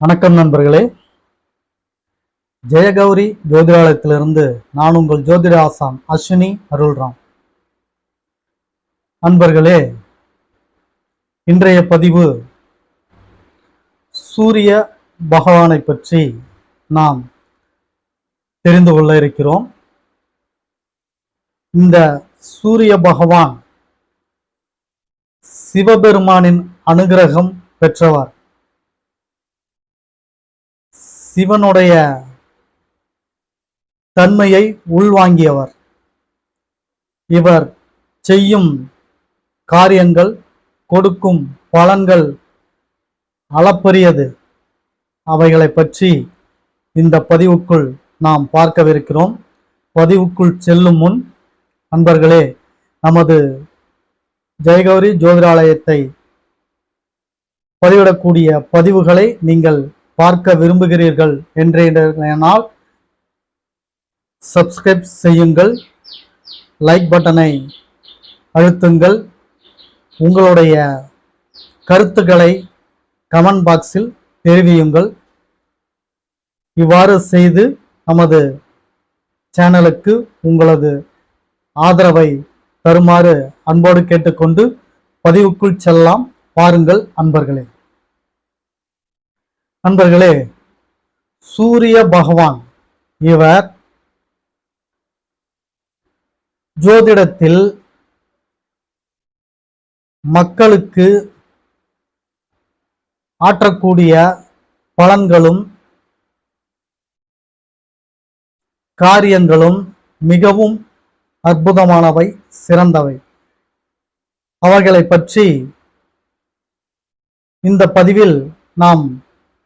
வணக்கம் நண்பர்களே. ஜெயகௌரி ஜோதிடாலயத்திலிருந்து நான் உங்கள் ஜோதிட ஆசான் அஸ்வினி அருள்ராம். நண்பர்களே இன்றைய பதிவு சூரிய பகவானை பற்றி நாம் தெரிந்து கொள்ள இருக்கிறோம். இந்த சூரிய பகவான் சிவபெருமானின் அனுகிரகம் பெற்றவர். சிவனுடைய தன்மையை உள்வாங்கியவர். இவர் செய்யும் காரியங்கள் கொடுக்கும் பலன்கள் அளப்பரியது. அவைகளை பற்றி இந்த பதிவுக்குள் நாம் பார்க்கவிருக்கிறோம். பதிவுக்குள் செல்லும் முன் நண்பர்களே நமது ஜெயகௌரி ஜோதிராலயத்தை பதிவிடக்கூடிய பதிவுகளை நீங்கள் பார்க்க விரும்புகிறீர்கள் என்றால் சப்ஸ்கிரைப் செய்யுங்கள் லைக் பட்டனை அழுத்துங்கள். உங்களுடைய கருத்துக்களை கமெண்ட் பாக்ஸில் தெரிவியுங்கள். இவ்வாறு செய்து நமது சேனலுக்கு உங்களது ஆதரவை தருமாறு அன்போடு கேட்டுக்கொண்டு பதிவுக்குள் செல்லலாம். பாருங்கள் அன்பர்களே. நண்பர்களே சூரிய பகவான் இவர் ஜோதிடத்தில் மக்களுக்கு ஆற்றக்கூடிய பலன்களும் காரியங்களும் மிகவும் அற்புதமானவை சிறந்தவை. அவர்களை பற்றி இந்த பதிவில் நாம்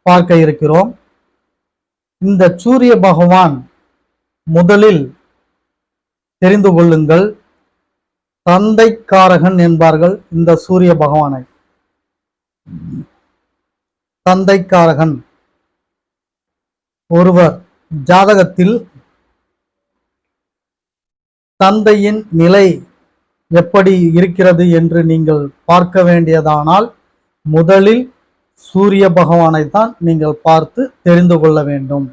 பார்க்க இருக்கிறோம். இந்த சூரிய பகவான் முதலில் தெரிந்து கொள்ளுங்கள். தந்தைக்காரகன் என்பார்கள் இந்த சூரிய பகவானை. தந்தைக்காரகன் ஒருவர் ஜாதகத்தில் தந்தையின் நிலை எப்படி இருக்கிறது என்று நீங்கள் பார்க்க வேண்டியதானால் முதலில் சூரிய பகவானை தான் நீங்கள் பார்த்து தெரிந்து கொள்ள வேண்டும்.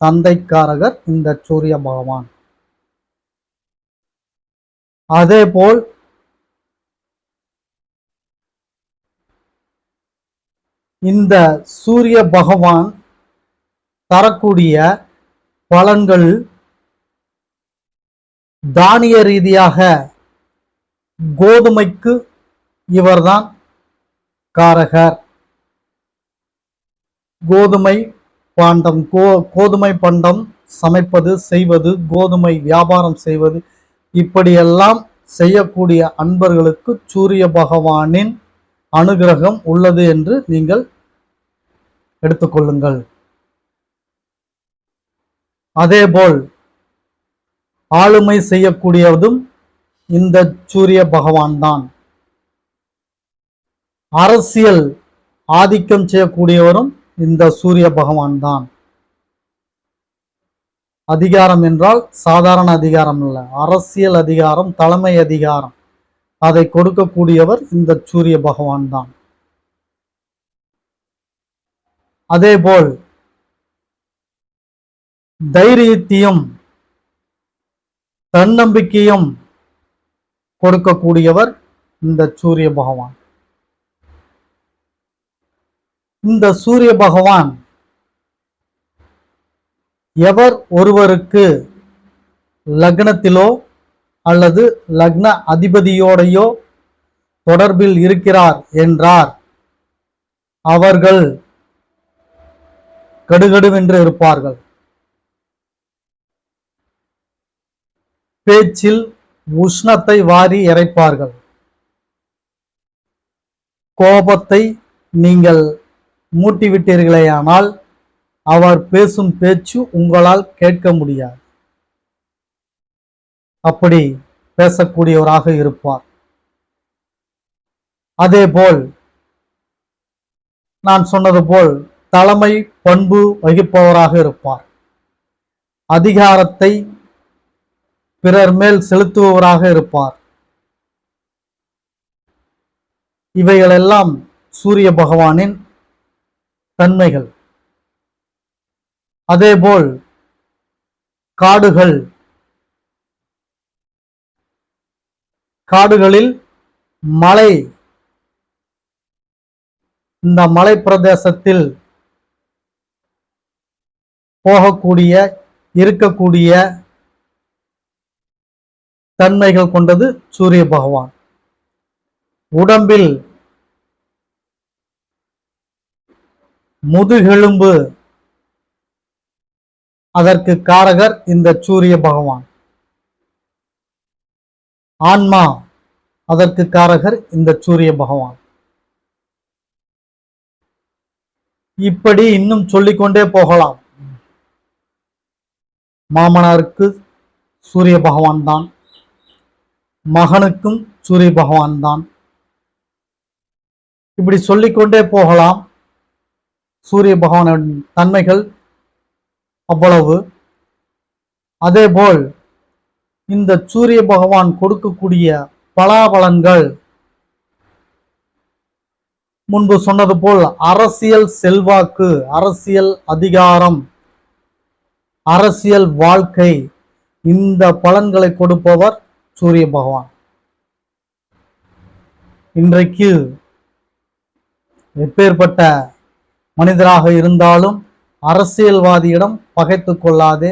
தந்தைக்காரகர் இந்த சூரிய பகவான். அதேபோல் இந்த சூரிய பகவான் தரக்கூடிய பலன்கள் தானிய ரீதியாக கோதுமைக்கு இவர்தான் காரகர். கோதுமை பாண்டம் கோ கோதுமை பண்டம் சமைப்பது செய்வது கோதுமை வியாபாரம் செய்வது இப்படியெல்லாம் செய்யக்கூடிய அன்பர்களுக்கு சூரிய பகவானின் அனுகிரகம் உள்ளது என்று நீங்கள் எடுத்துக்கொள்ளுங்கள். அதேபோல் ஆளுமை செய்யக்கூடியதும் இந்த சூரிய பகவான் தான் அரசியல் ஆதிக்கம் செய்யக்கூடியவரும் இந்த சூரிய பகவான் தான் அதிகாரம் என்றால் சாதாரண அதிகாரம் இல்ல அரசியல் அதிகாரம் தலைமை அதிகாரம். அதை கொடுக்கக்கூடியவர் இந்த சூரிய பகவான் தான் அதேபோல் தைரியத்தையும் தன்னம்பிக்கையும் கொடுக்கக்கூடியவர் இந்த சூரிய பகவான். இந்த சூரிய பகவான் எவர் ஒருவருக்கு லக்னத்திலோ அல்லது லக்ன அதிபதியோடையோ தொடர்பில் இருக்கிறார் என்றார். அவர்கள் கடுகடுவென்று இருப்பார்கள். பேச்சில் உஷ்ணத்தை வாரி இறைப்பார்கள். கோபத்தை நீங்கள் மூட்டிவிட்டீர்களேயானால் அவர் பேசும் பேச்சு உங்களால் கேட்க முடியாது. அப்படி பேசக்கூடியவராக இருப்பார். அதேபோல் நான் சொன்னது போல் தலைமை பண்பு வகிப்பவராக இருப்பார். அதிகாரத்தை பிறர் மேல் செலுத்துபவராக இருப்பார். இவைகளெல்லாம் சூரிய பகவானின் தன்மைகள். அதேபோல் காடுகள். காடுகளில் மலை. இந்த மலை பிரதேசத்தில் போகக்கூடிய இருக்கக்கூடிய தன்மைகள் கொண்டது சூரிய பகவான். உடம்பில் முதுகெலும்பு. அதற்கு காரகர் இந்த சூரிய பகவான். ஆன்மா அதற்கு காரகர் இந்த சூரிய பகவான். இப்படி இன்னும் சொல்லிக்கொண்டே போகலாம். மாமனாருக்கு சூரிய பகவான் தான். மகனுக்கும் சூரிய பகவான் தான். இப்படி சொல்லிக்கொண்டே போகலாம். சூரிய பகவானின் தன்மைகள் அவ்வளவு. அதேபோல் இந்த சூரிய பகவான் கொடுக்கக்கூடிய பலாபலன்கள் முன்பு சொன்னது போல் அரசியல் செல்வாக்கு அரசியல் அதிகாரம் அரசியல் வாழ்க்கை இந்த பலன்களை கொடுப்பவர் சூரிய பகவான். இன்றைக்கு எப்பேற்பட்ட மனிதராக இருந்தாலும் அரசியல்வாதியிடம் பகைத்து கொள்ளாதே.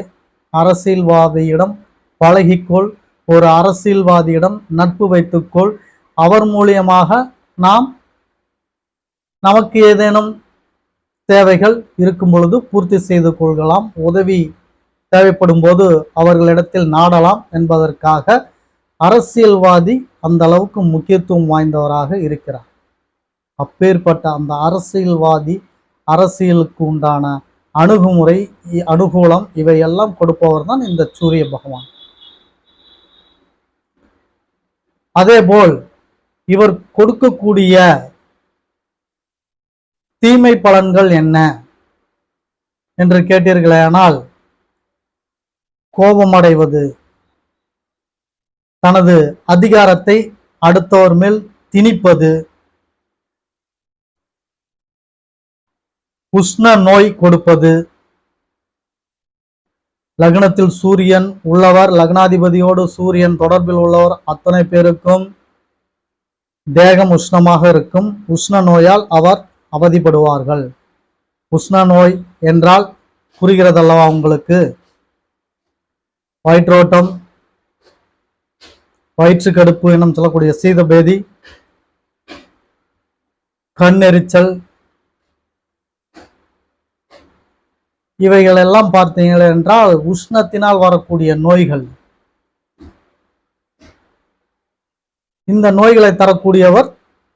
அரசியல்வாதியிடம் பழகிக்கொள். ஒரு அரசியல்வாதியிடம் நட்பு வைத்துக்கொள் அவர் மூலியமாக நாம் நமக்கு ஏதேனும் தேவைகள் இருக்கும் பொழுது பூர்த்தி செய்து கொள்ளலாம். உதவி தேவைப்படும் போது அவர்களிடத்தில் நாடலாம் என்பதற்காக அரசியல்வாதி அந்த அளவுக்கு முக்கியத்துவம் வாய்ந்தவராக இருக்கிறார். அப்பேற்பட்ட அந்த அரசியல்வாதி அரசியலுக்கு உண்டான அணுகுமுறை அனுகூலம் இவையெல்லாம் கொடுப்பவர் தான் இந்த சூரிய பகவான். அதேபோல் இவர் கொடுக்கக்கூடிய தீமை பலன்கள் என்ன என்று கேட்டீர்களேனால் கோபமடைவது தனது அதிகாரத்தை அடுத்தவர் மேல் திணிப்பது உஷ்ண நோய் கொடுப்பது. லக்னத்தில் சூரியன் உள்ளவர் லக்னாதிபதியோடு சூரியன் தொடர்பில் உள்ளவர் அத்தனை பேருக்கும் தேகம் உஷ்ணமாக இருக்கும். உஷ்ண நோயால் அவர் அவதிப்படுவார்கள். உஷ்ண நோய் என்றால் புரிகிறதல்லவா உங்களுக்கு? வயிற்றோட்டம் வயிற்று கடுப்பு எனும் சொல்லக்கூடிய சீதபேதி கண் எரிச்சல் இவைகள் எல்லாம் பார்த்தீர்கள் என்றால் உஷ்ணத்தினால் வரக்கூடிய நோய்கள். இந்த நோய்களை தரக்கூடியவர்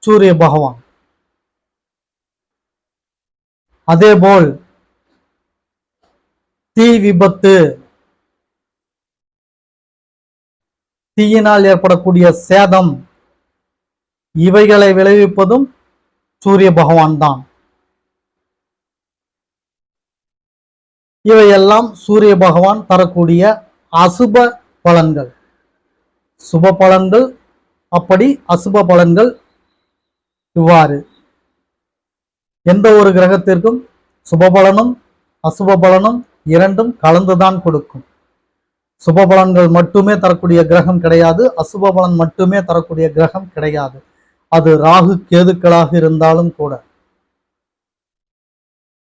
சூரிய பகவான். அதேபோல் தீ விபத்து தீயினால் ஏற்படக்கூடிய சேதம் இவைகளை விளைவிப்பதும் சூரிய பகவான் தான். இவையெல்லாம் சூரிய பகவான் தரக்கூடிய அசுப பலன்கள். சுப பலன்கள் அப்படி அசுப பலன்கள் இவ்வாறு. எந்த ஒரு கிரகத்திற்கும் சுப பலனும் அசுப பலனும் இரண்டும் கலந்துதான் கொடுக்கும். சுப பலன்கள் மட்டுமே தரக்கூடிய கிரகம் கிடையாது அசுப பலன் மட்டுமே தரக்கூடிய கிரகம் கிடையாது. அது ராகு கேதுக்களாக இருந்தாலும் கூட.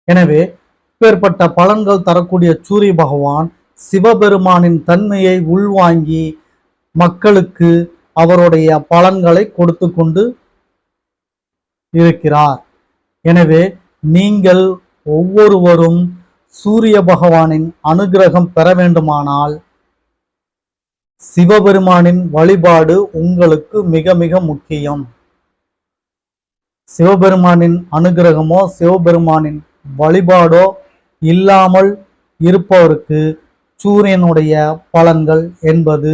எனவே அப்பேற்பட்ட பலன்கள் தரக்கூடிய சூரிய பகவான் சிவபெருமானின் தன்மையை உள்வாங்கி மக்களுக்கு அவருடைய பலன்களை கொடுத்து கொண்டு இருக்கிறார். எனவே நீங்கள் ஒவ்வொருவரும் சூரிய பகவானின் அனுகிரகம் பெற வேண்டுமானால் சிவபெருமானின் வழிபாடு உங்களுக்கு மிக மிக முக்கியம். சிவபெருமானின் அனுகிரகமோ சிவபெருமானின் வழிபாடோ இல்லாமல் இருப்பவருக்கு சூரியனுடைய பலன்கள் என்பது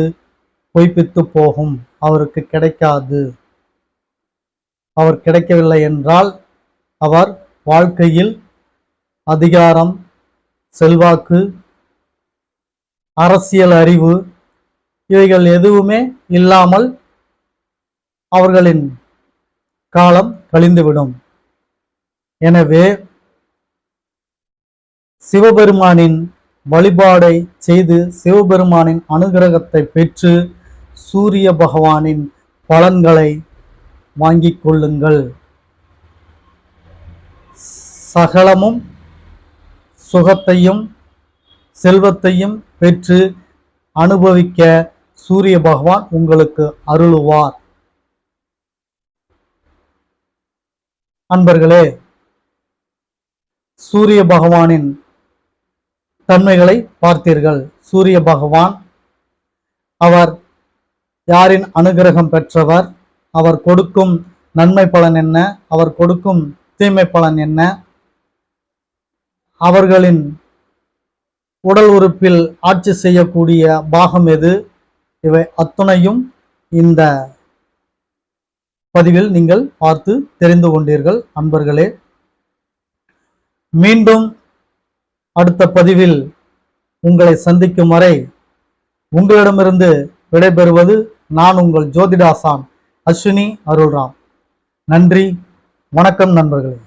பொய்ப்பித்து போகும். அவருக்கு கிடைக்காது. அவர் கிடைக்கவில்லை என்றால் அவர் வாழ்க்கையில் அதிகாரம் செல்வாக்கு அரசியல் அறிவு இவைகள் எதுவுமே இல்லாமல் அவர்களின் காலம் கழிந்துவிடும். எனவே சிவபெருமானின் வழிபாடை செய்து சிவபெருமானின் அனுகிரகத்தை பெற்று சூரிய பகவானின் பலன்களை வாங்கிக் கொள்ளுங்கள். சகலமும் சுகத்தையும் செல்வத்தையும் பெற்று அனுபவிக்க சூரிய பகவான் உங்களுக்கு அருளுவார். அன்பர்களே சூரிய பகவானின் தன்மைகளை பார்த்தீர்கள். சூரிய பகவான் அவர் யாரின் அனுகிரகம் பெற்றவர்? அவர் கொடுக்கும் நன்மை பலன் என்ன? அவர் கொடுக்கும் தீமை பலன் என்ன? அவர்களின் உடல் உறுப்பில் ஆட்சி செய்யக்கூடிய பாகம் எது? இவை அத்துணையும் இந்த பதிவில் நீங்கள் பார்த்து தெரிந்து கொண்டீர்கள். அன்பர்களே மீண்டும் அடுத்த பதிவில் உங்களை சந்திக்கும் வரை உங்களிடமிருந்து விடைபெறுவது நான் உங்கள் ஜோதிடாசான் அஸ்வினி அருள்ராம். நன்றி வணக்கம் நண்பர்களே.